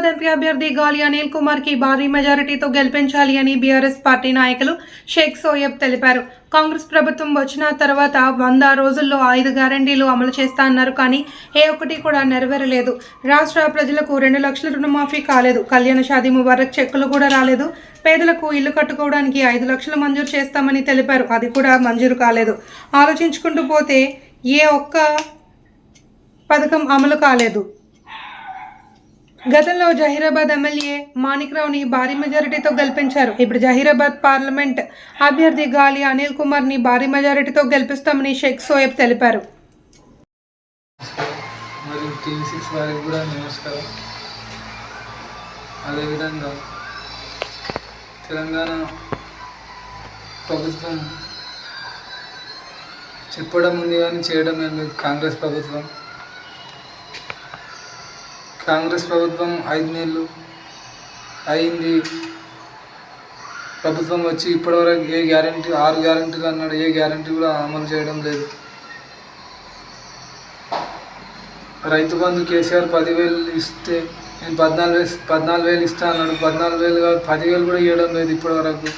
Hyderabad MP అభ్యర్థి గాలి అనిల్ కుమార్కి భారీ మెజారిటీతో గెలిపించాలి అని బీఆర్ఎస్ పార్టీ నాయకులు షేక్ సోయబ్ తెలిపారు. కాంగ్రెస్ ప్రభుత్వం వచ్చిన తర్వాత వంద రోజుల్లో ఐదు గ్యారంటీలు అమలు చేస్తా అన్నారు కానీ ఏ ఒక్కటి కూడా నెరవేరలేదు. రాష్ట్ర ప్రజలకు రెండు లక్షల రుణమాఫీ కాలేదు. కళ్యాణ షాదీ ముబారక్ చెక్కులు కూడా రాలేదు. పేదలకు ఇల్లు కట్టుకోవడానికి ఐదు లక్షలు మంజూరు చేస్తామని తెలిపారు. అది కూడా మంజూరు కాలేదు. ఆలోచించుకుంటూ పోతే ఏ ఒక్క పథకం అమలు కాలేదు. గతంలో జహీరాబాద్ ఎమ్మెల్యే మాణిక్రావుని భారీ మెజారిటీతో గెలిపించారు. ఇప్పుడు జహీరాబాద్ పార్లమెంట్ అభ్యర్థి గాలి అనిల్ కుమార్ని భారీ మెజారిటీతో గెలిపిస్తామని షేక్ సోయబ్ తెలిపారు. అదేవిధంగా తెలంగాణ ప్రభుత్వం చెప్పడం ఉంది కానీ చేయడం లేదు. కాంగ్రెస్ ప్రభుత్వం కాంగ్రెస్ ప్రభుత్వం ఐదు నెలలు అయింది. ప్రభుత్వం వచ్చి ఇప్పటివరకు ఏ గ్యారంటీ ఆరు గ్యారంటీలు అన్నాడు ఏ గ్యారంటీ కూడా అమలు చేయడం లేదు. రైతు బంధు కేసీఆర్ పదివేలు ఇస్తే నేను పద్నాలుగు వేలు పద్నాలుగు వేలు ఇస్తా అన్నాడు. పద్నాలుగు వేలు కాదు పదివేలు కూడా ఇవ్వడం లేదు ఇప్పటివరకు.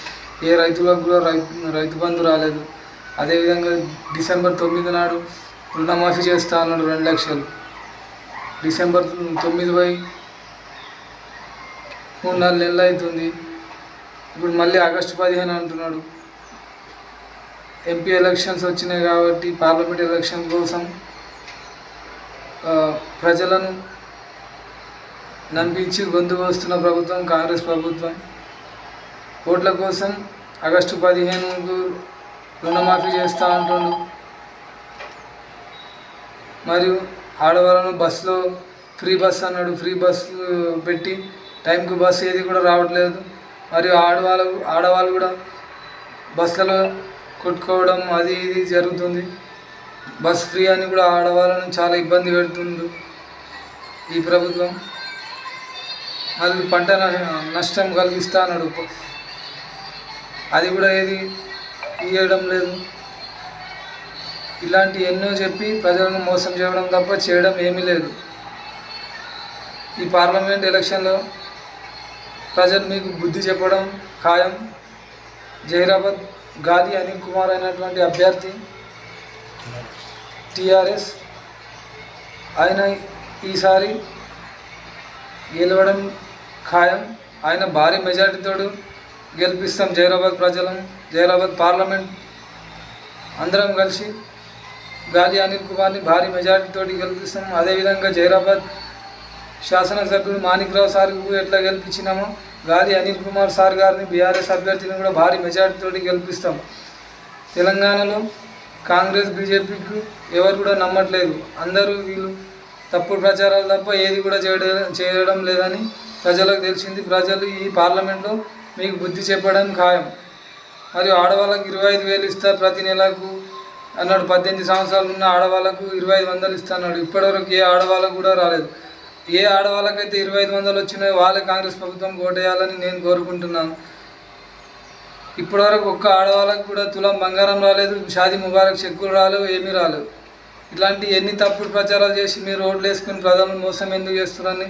ఏ రైతులకు కూడా రైతు రైతు బంధు రాలేదు. అదేవిధంగా డిసెంబర్ తొమ్మిది నాడు రుణమాఫీ చేస్తా అన్నాడు రెండు లక్షలు. డిసెంబర్ తొమ్మిది పోయి మూడు నాలుగు నెలలు అవుతుంది. ఇప్పుడు మళ్ళీ ఆగస్టు పదిహేను అంటున్నాడు. ఎంపీ ఎలక్షన్స్ వచ్చినాయి కాబట్టి పార్లమెంట్ ఎలక్షన్ కోసం ప్రజలను నమ్మించి గొంతు వస్తున్న ప్రభుత్వం కాంగ్రెస్ ప్రభుత్వం. ఓట్ల కోసం ఆగస్టు పదిహేనుకు రుణమాఫీ చేస్తూ ఉంటుండు మరియు ఆడవాళ్ళను బస్సులో ఫ్రీ బస్ అన్నాడు. ఫ్రీ బస్సు పెట్టి టైంకి బస్సు ఏది కూడా రావట్లేదు. మరియు ఆడవాళ్ళు ఆడవాళ్ళు కూడా బస్సులలో కొట్టుకోవడం అది ఇది జరుగుతుంది. బస్ ఫ్రీ అని కూడా ఆడవాళ్ళను చాలా ఇబ్బంది పెడుతుంది ఈ ప్రభుత్వం. మళ్ళీ పంట నష్టం కలిగిస్తా అన్నాడు. అది కూడా ఏది ఇవ్వడం లేదు. ఇలాంటి ఎన్నో చెప్పి ప్రజలను మోసం చేయడం తప్ప చేయడం ఏమీ లేదు. ఈ పార్లమెంట్ ఎలక్షన్లో ప్రజలు మీకు బుద్ధి చెప్పడం ఖాయం. జహీరాబాద్ గాలి అనిల్ కుమార్ అయినటువంటి అభ్యర్థి టిఆర్ఎస్ ఆయన ఈసారి గెలవడం ఖాయం. ఆయన భారీ మెజార్టీతో గెలిపిస్తాం జైరాబాద్ ప్రజలను జైరాబాద్ పార్లమెంట్ అందరం కలిసి గాలి అనిల్ కుమార్ని భారీ మెజార్టీతో గెలిపిస్తాం అదేవిధంగా జైరాబాద్ శాసనసభ్యుడు మాణిక్రావు సార్కు ఎట్లా గెలిపించినామో గాలి అనిల్ కుమార్ సార్ గారిని బీఆర్ఎస్ అభ్యర్థిని కూడా భారీ మెజార్టీతో గెలిపిస్తాం. తెలంగాణలో కాంగ్రెస్ బీజేపీకి ఎవరు కూడా నమ్మట్లేదు. అందరూ వీళ్ళు తప్పుడు ప్రచారాలు తప్ప ఏది కూడా చేయడం చేయడం లేదని ప్రజలకు తెలిసింది. ప్రజలు ఈ పార్లమెంట్లో మీకు బుద్ధి చెప్పడం ఖాయం. మరియు ఆడవాళ్ళకి ఇరవై ఐదు వేలు ఇస్తారు ప్రతి నెలకు. అన్నాడు పద్దెనిమిది సంవత్సరాలు ఉన్న ఆడవాళ్ళకు ఇరవై ఐదు వందలు ఇస్తున్నాడు ఇప్పటివరకు ఏ ఆడవాళ్ళకు కూడా రాలేదు. ఏ ఆడవాళ్ళకైతే ఇరవై ఐదు వందలు వచ్చినాయో వాళ్ళే కాంగ్రెస్ ప్రభుత్వం ఓటేయాలని నేను కోరుకుంటున్నాను. ఇప్పటివరకు ఒక్క ఆడవాళ్ళకు కూడా తులం బంగారం రాలేదు షాదీ ముబారక్ చెక్కులు రాలేవు ఏమీ రాలేవు ఇట్లాంటి ఎన్ని తప్పుడు ప్రచారాలు చేసి మీరు ఓట్లు వేసుకుని ప్రజలను మోసం ఎందుకు చేస్తున్నారని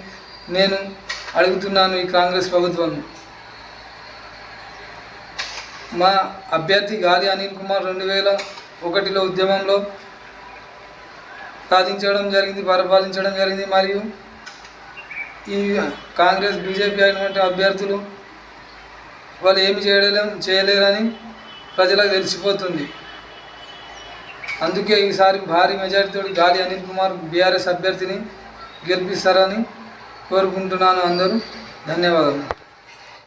నేను అడుగుతున్నాను ఈ కాంగ్రెస్ ప్రభుత్వాన్ని. మా అభ్యర్థి గాలి అనిల్ కుమార్ రెండు వేల ఒకటిలో ఉద్యమంలో సాధించడం జరిగింది పరిపాలించడం జరిగింది మరియు ఈ కాంగ్రెస్ బీజేపీ అయినటువంటి అభ్యర్థులు వాళ్ళు ఏమి చేయలేం చేయలేరని ప్రజలకు తెలిసిపోతుంది. అందుకే ఈసారి భారీ మెజారిటీతో గాలి అనిల్ కుమార్ బీఆర్ఎస్ అభ్యర్థిని గెలిపిస్తారని కోరుకుంటున్నాను అందరూ. ధన్యవాదాలు